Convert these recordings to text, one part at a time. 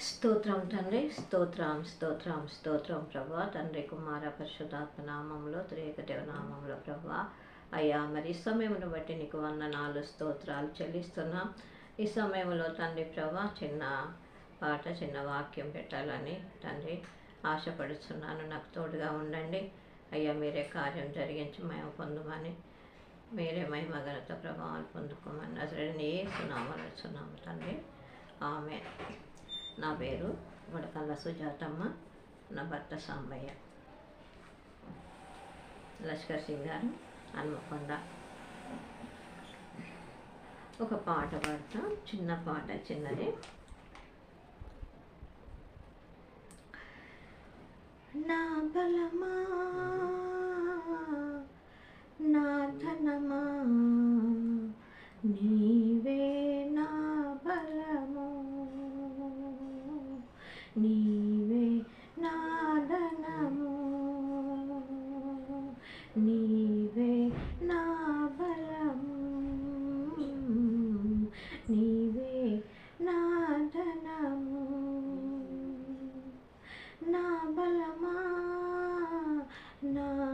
స్తోత్రం తండ్రి స్తోత్రం స్తోత్రం స్తోత్రం ప్రభా. తండ్రి కుమార పరిశుధాత్మ నామంలో త్రేక నామంలో ప్రభా. అయ్యా మరి ఈ సమయమును బట్టి నీకు వంద నాలుగు స్తోత్రాలు చెల్లిస్తున్నాం. ఈ సమయంలో తండ్రి ప్రభా చిన్న పాట చిన్న వాక్యం పెట్టాలని తండ్రి ఆశపడుతున్నాను నాకు తోడుగా ఉండండి. అయ్యా మీరే కార్యం జరిగించి మేము పొందమని మీరే మహిమ ఘనత ప్రభావాలు పొందుకోమని నజరని ఏ సునామాలు తండ్రి. ఆమె నా పేరు వడకల్ల సుజాతమ్మ నా భర్త సాంబయ్య. లష్కర్ సింగ్ గారు హనుమకొండ. ఒక పాట పాడతాం చిన్న పాట చిన్నది. నా బలమా నా ధనమా నీ నీవే నాదనము నీవే నా బలము. నీవే నాదనము నా బలమా? నా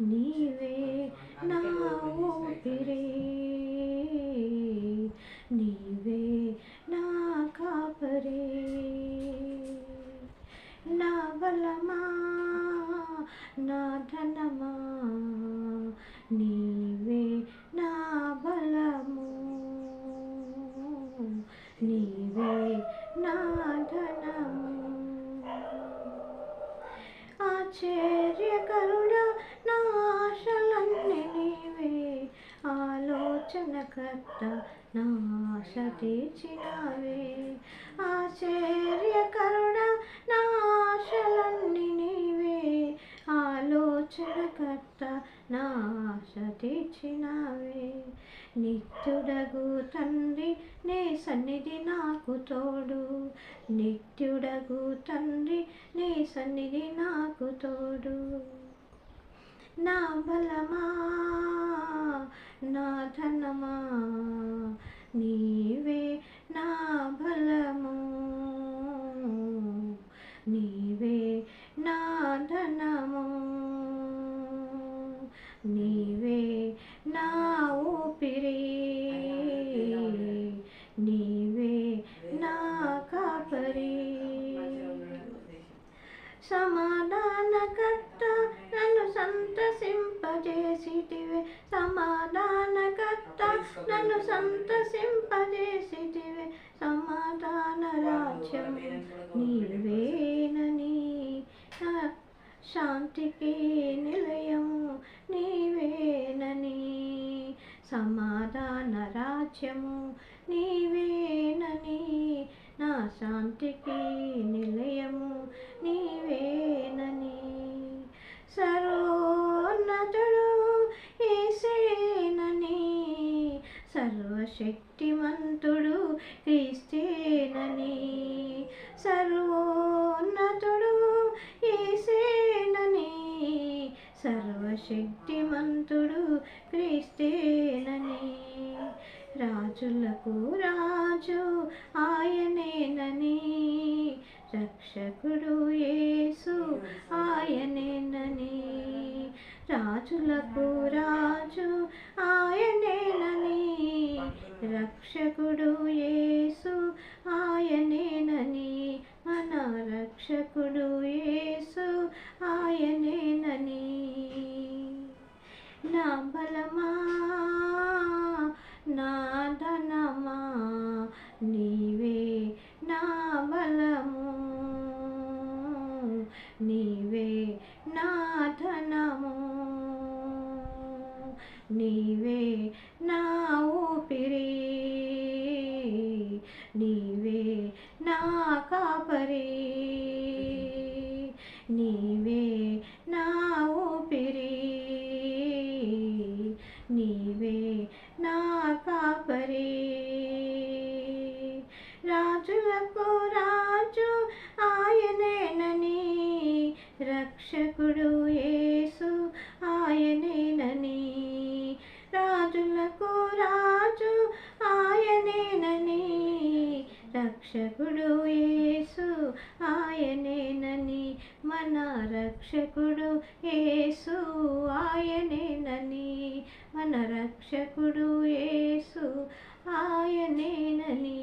నీవే నా ఊపిరి. నీవే నా కాపరే. నా బలమా నా ధనమా నీవే నా బలము. నీవే నా ధనము. ఆశ్చర్యకరుడా ఆలోచనకర్త నా ఆశ తీర్చినావే ఆశ్చర్యకరుడా నా ఆశలన్నీ నీవే. ఆలోచనకర్త నా ఆశ తీర్చినావే నిత్యుడగు తండ్రి నే సన్నిధి నాకు తోడు. నిత్యుడగు తండ్రి నీ సన్నిధి నాకు తోడు. నా బలమా నాథనమా? నీవే నా బలము. నీవే నా ధనము. నీవే నా ఊపిరి. నీవే నా కాపరి. సమాధానకర్త నన్ను సంతసింపజేసిటివే సమాధాన నన్ను సంతసింపజేసిటివే సమాధాన రాజ్యం. నీవేనని శాంతికి నిలయము. నీవేనని సమాధాన రాజ్యము. నీవేనని నా శాంతికి నిలయము. క్రీస్తేనని. రాజులకు రాజు ఆయనేనని. రక్షకుడు యేసు ఆయనేనని. రాజులకు రాజు ఆయనేనని. రక్షకుడు యేసు ఆయనేనని. మన రక్షకుడు నా ఊపిరి నీవే నా కాపరి నీవే నా ఊపిరి నీవే నా కాపరి. రాజులకు రాజు ఆయనేనని రక్షకుడు. యేసు ఆయనేనని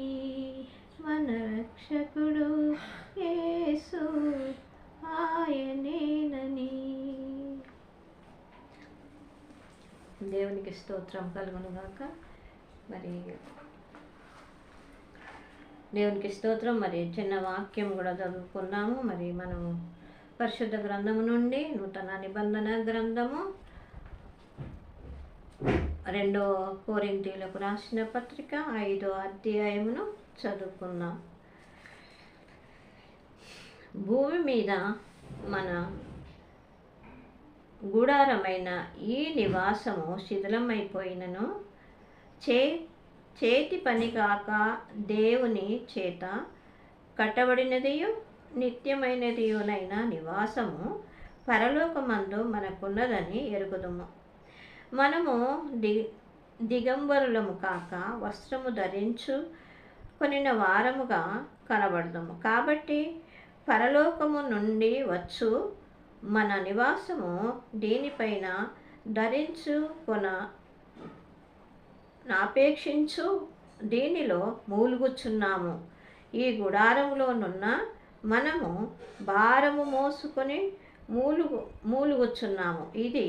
మన రక్షకుడు యేసు ఆయనేనని దేవునికి స్తోత్రం కలుగును గాక మరి దేవునికి స్తోత్రం. మరి చిన్న వాక్యం కూడా చదువుకున్నాము. మరి మనము పరిశుద్ధ గ్రంథము నుండి నూతన నిబంధన గ్రంథము రెండో కోరింటీలకు రాసిన పత్రిక ఐదో అధ్యాయమును చదువుకుందాం. భూమి మీద మన గుడారమైన ఈ నివాసము శిథిలమైపోయినను. చే చేతి పని కాక దేవుని చేత కట్టబడినదియు నిత్యమైనదియునైన నివాసము పరలోకమందు మనకున్నదని ఎరుగుదుము. మనము ది దిగంబరులము కాక వస్త్రము ధరించు కొనిన వారముగా కనబడదాము. కాబట్టి పరలోకము నుండి వచ్చు మన నివాసము దీనిపైన ధరించు కొన నాపేక్షించు దీనిలో మూలుగుచున్నాము. ఈ గుడారంలోనున్న మనము భారము మోసుకొని మూలుగు మూలుగుచున్నాము. ఇది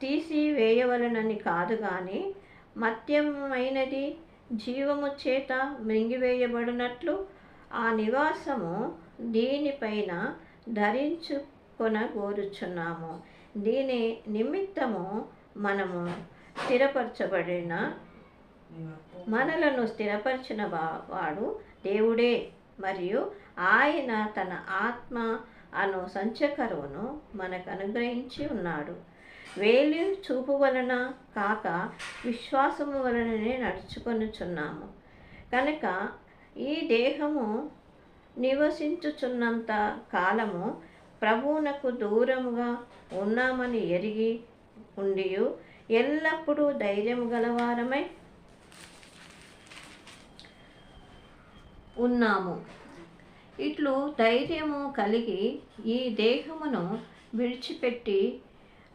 తీసివేయవలనని కాదు కానీ మత్యమైనది జీవము చేత మృంగివేయబడినట్లు ఆ నివాసము దీనిపైన ధరించుకొనగోరుచున్నాము. దీని నిమిత్తము మనము స్థిరపరచబడిన మనలను స్థిరపరిచిన వాడు దేవుడే. మరియు ఆయన తన ఆత్మ అను సంచకరువును మనకు అనుగ్రహించి ఉన్నాడు. వేలి చూపు వలన కాక విశ్వాసము వలననే నడుచుకొనుచున్నాము. కనుక ఈ దేహము నివసించుచున్నంత కాలము ప్రభువునకు దూరముగా ఉన్నామని ఎరిగి ఉండియు ఎల్లప్పుడూ ధైర్యము గలవారమై ఉన్నాము. ఇట్లు ధైర్యము కలిగి ఈ దేహమును విడిచిపెట్టి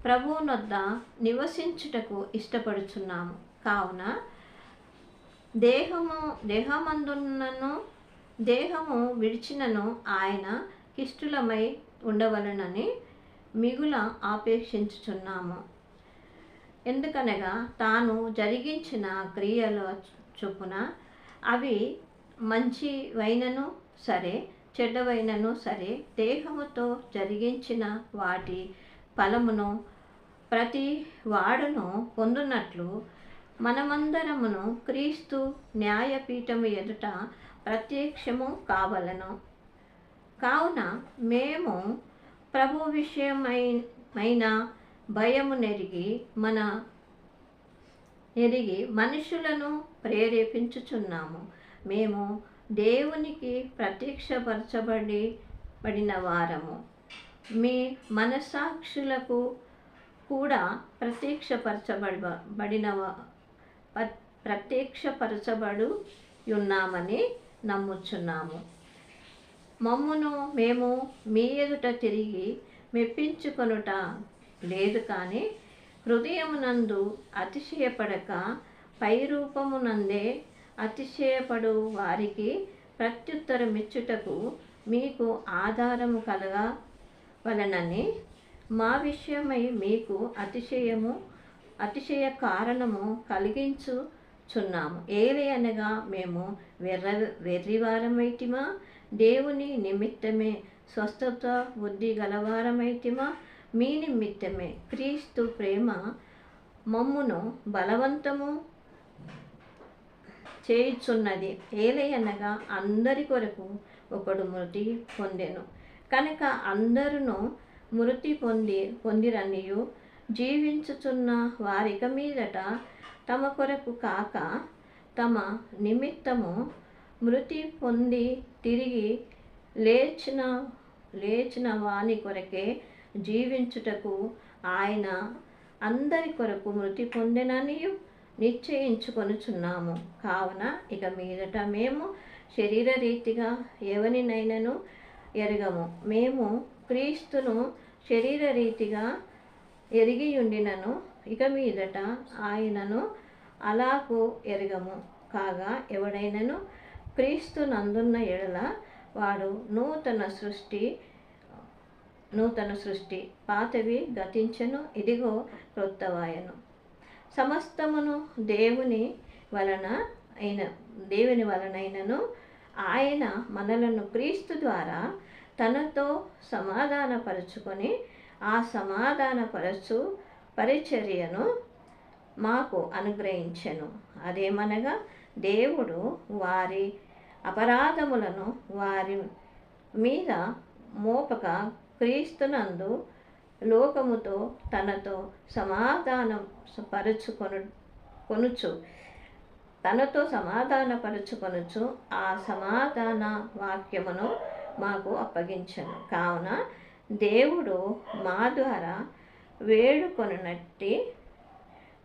ప్రభువునొద్ద నివసించుటకు ఇష్టపడుచున్నాము. కావున దేహము దేహమందున్నను దేహము విడిచినను ఆయన కిష్టులమై ఉండవలనని మిగుల ఆపేక్షించుచున్నాము. ఎందుకనగా తాను జరిగించిన క్రియల చొప్పున అవి మంచివైనను సరే చెడ్డవైనను సరే దేహముతో జరిగించిన వాటి ఫలమును ప్రతి వాడును పొందునట్లు మనమందరమును క్రీస్తు న్యాయపీఠము ఎదుట ప్రత్యక్షము కావలను. కావున మేము ప్రభు విషయమైన భయము నెరిగి మన ఎరిగి మనుషులను ప్రేరేపించుచున్నాము. మేము దేవునికి ప్రత్యక్షపరచబడి పడిన వారము. మీ మనసాక్షులకు కూడా ప్రత్యక్షపరచబడి ప్రత్యక్షపరచబడు ఉన్నామని నమ్ముచున్నాము. మమ్మును మేము మీ ఎదుట తిరిగి మెప్పించుకొనుట లేదు కానీ హృదయమునందు అతిశయపడక పై రూపమునందే అతిశయపడు వారికి ప్రత్యుత్తరమిచ్చుటకు మీకు ఆధారము కలగ వలనని మా విషయమై మీకు అతిశయము అతిశయ కారణము కలిగించుచున్నాము. ఏలి అనగా మేము వెర్ర వెర్రివారమైతిమా? దేవుని నిమిత్తమే స్వస్థత బుద్ధి గలవారమైతిమా? మీ నిమిత్తమే క్రీస్తు ప్రేమ మమ్మును బలవంతము చేయుచున్నది. ఏలయనగా అందరి కొరకు ఒకడు మృతి పొందెను. కనుక అందరును మృతి పొంది పొందిరనియు. జీవించుచున్న వారిక మీదట తమ కొరకు కాక తమ నిమిత్తము మృతి పొంది తిరిగి లేచిన లేచిన వాని కొరకే జీవించుటకు ఆయన అందరి కొరకు మృతి పొందినని నిశ్చయించుకొనుచున్నాము. కావున ఇక మీదట మేము శరీర రీతిగా ఎవరినైనాను ఎరగము. మేము క్రీస్తును శరీర రీతిగా ఎరిగి ఉండినను ఇక మీదట ఆయనను అలాకు ఎరగము. కాగా ఎవడైనను క్రీస్తు నందున్న ఎడల వాడు నూతన సృష్టి నూతన సృష్టి పాతవి గతించను ఇదిగో క్రొత్తవాయను. సమస్తమును దేవుని వలన అయిన దేవుని వలనైనను ఆయన మనలను క్రీస్తు ద్వారా తనతో సమాధానపరుచుకొని ఆ సమాధానపరచు పరిచర్యను మాకు అనుగ్రహించెను. అదేమనగా దేవుడు వారి అపరాధములను వారి మీద మోపక క్రీస్తునందు లోకముతో తనతో సమాధానం పరుచుకొను కొనుచు. తనతో సమాధానపరుచుకొనుచు ఆ సమాధాన వాక్యమును మాకు అప్పగించను. కావున దేవుడు మా ద్వారా వేడుకొనట్టి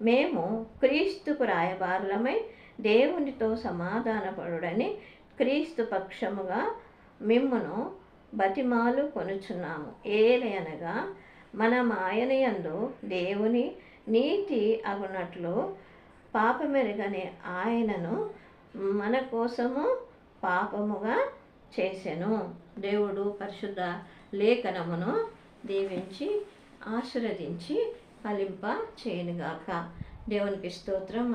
మేము క్రీస్తుకు రాయబారులమై దేవునితో సమాధానపడుడని క్రీస్తు పక్షముగా మిమ్మును బతిమాలు కొనుచున్నాము. ఏలయనగా మనం ఆయన యందు దేవుని నీతి అగునట్లు పాపమెరుగనే ఆయనను మన కోసము పాపముగా చేసెను. దేవుడు పరిశుద్ధ లేఖనమును దీవించి ఆశీర్వదించి ఫలింప చేయనుగాక దేవునికి స్తోత్రం.